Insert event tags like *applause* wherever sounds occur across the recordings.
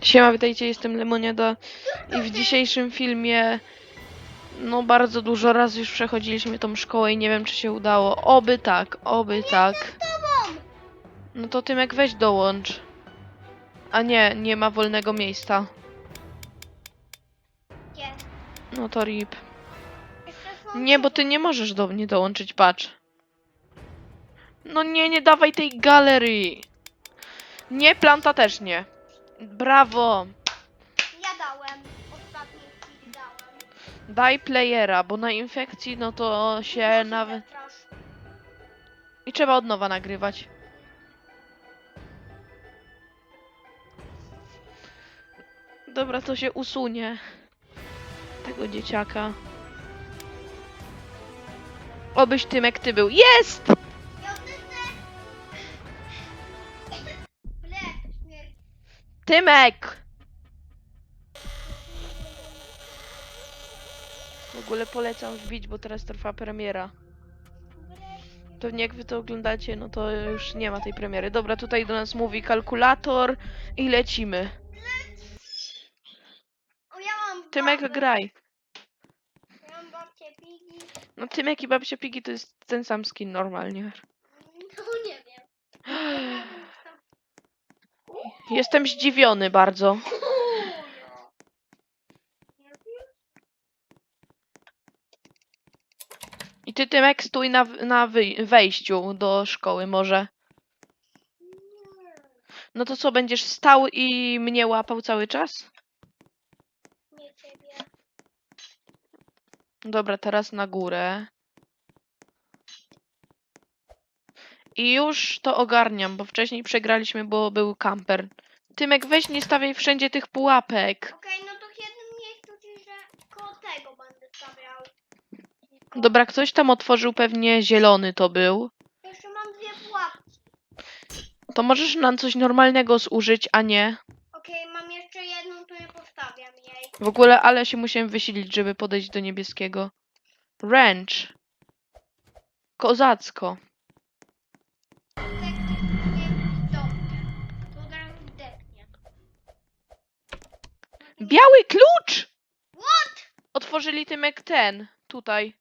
Siema, witajcie, jestem Lemoniada i w dzisiejszym filmie no bardzo dużo razy już przechodziliśmy tą szkołę i nie wiem czy się udało. Oby tak, oby tak. No to Tymek weź dołącz. A nie, nie ma wolnego miejsca. No to rip. Nie, bo ty nie możesz do mnie dołączyć, patrz. No nie, nie dawaj tej galerii. Nie, planta też nie. Brawo. Ja dałem. Ostatni chwili dałem. Daj playera, bo na infekcji no to się nawet... I trzeba od nowa nagrywać. Dobra, to się usunie. Tego dzieciaka. Obyś Tymek ty był. Jest! Tymek! W ogóle polecam wbić, bo teraz trwa premiera. Pewnie jak wy to oglądacie, no to już nie ma tej premiery. Dobra, tutaj do nas mówi kalkulator i lecimy. O, ja mam Tymek, babę. graj. Ja mam babcię Pigi. No Tymek i Babcia Pigi to jest ten sam skin normalnie. No nie wiem. Jestem zdziwiony bardzo. I ty Tymek stój na, na wejściu do szkoły może. No to co, będziesz stał i mnie łapał cały czas? Nie ciebie. Dobra, teraz na górę. I już to ogarniam, bo wcześniej przegraliśmy, bo był kamper. Tymek, weź nie stawiaj wszędzie tych pułapek. Okej, no to w jednym miejscu, czyli że koło tego będę stawiał. Dobra, ktoś tam otworzył pewnie zielony to był. Jeszcze mam dwie pułapki. To możesz nam coś normalnego zużyć, a nie. Okej, mam jeszcze jedną, to nie postawiam jej. W ogóle, ale się musiałem wysilić, żeby podejść do niebieskiego. Wrench. Kozacko. Biały klucz! What? Otworzyli Tymek ten, tutaj.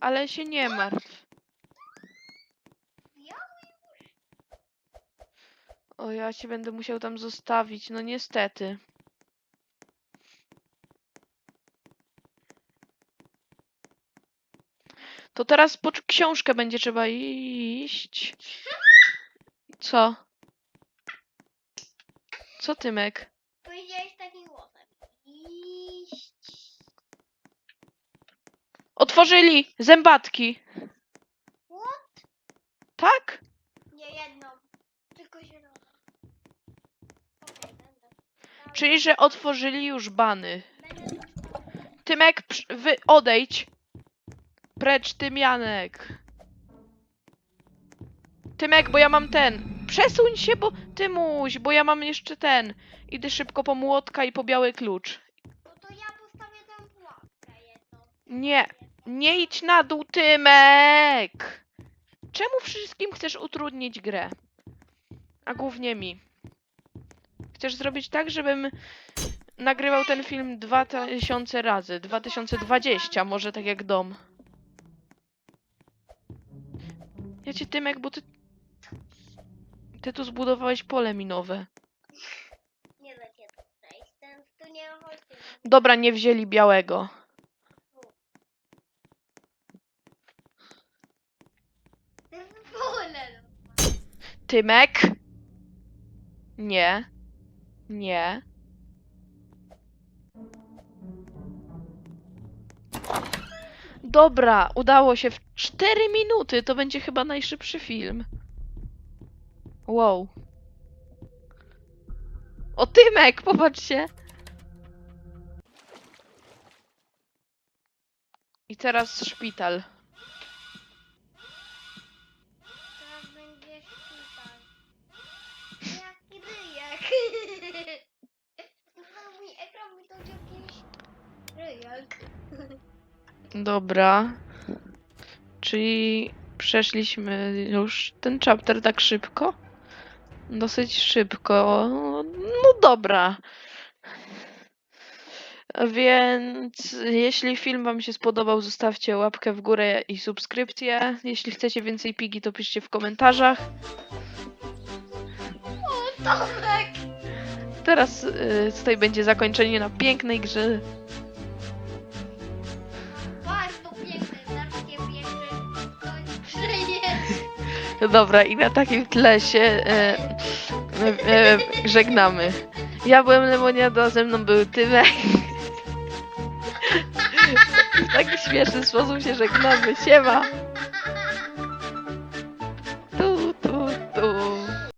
Ale się nie martw. O, ja cię będę musiał tam zostawić, no niestety. To teraz po książkę będzie trzeba iść. Co? Co, Tymek? Powiedziałeś takim głosem. Iść. Otworzyli zębatki. What? Tak? Nie jedną. Tylko zieloną. Okej, będę. Czyli, że otworzyli już bany. Będę Tymek, przy- wy odejdź. Precz, Tymianek. Tymek, bo ja mam ten. Przesuń się, bo Tymuś, bo ja mam jeszcze ten. Idę szybko po młotka i po biały klucz. No to ja postawię tę pułapkę jedną. Nie, nie idź na dół, Tymek! Czemu wszystkim chcesz utrudnić grę? A głównie mi. Chcesz zrobić tak, żebym nagrywał ten film 2000 razy. 2020, może tak jak dom. Ja cię Tymek, bo ty... Ty tu zbudowałeś pole minowe. Nie da. Ten tu nie. Dobra, nie wzięli białego. To jest pole. Tymek? Nie. Nie. Dobra, udało się w 4 minuty. To będzie chyba najszybszy film. Wow. O Tymek, popatrzcie. I teraz szpital. Dobra. Czyli przeszliśmy już ten chapter tak szybko? Dosyć szybko. No dobra. Więc jeśli film Wam się spodobał, zostawcie łapkę w górę i subskrypcję. Jeśli chcecie więcej pigi, to piszcie w komentarzach. O, Tomek! Teraz y, tutaj będzie zakończenie na pięknej grze. Dobra, i na takim tle się e, e, e, żegnamy. Ja byłem Lemoniada, ze mną był Tymek. *laughs* W taki śmieszny sposób się żegnamy. Siema!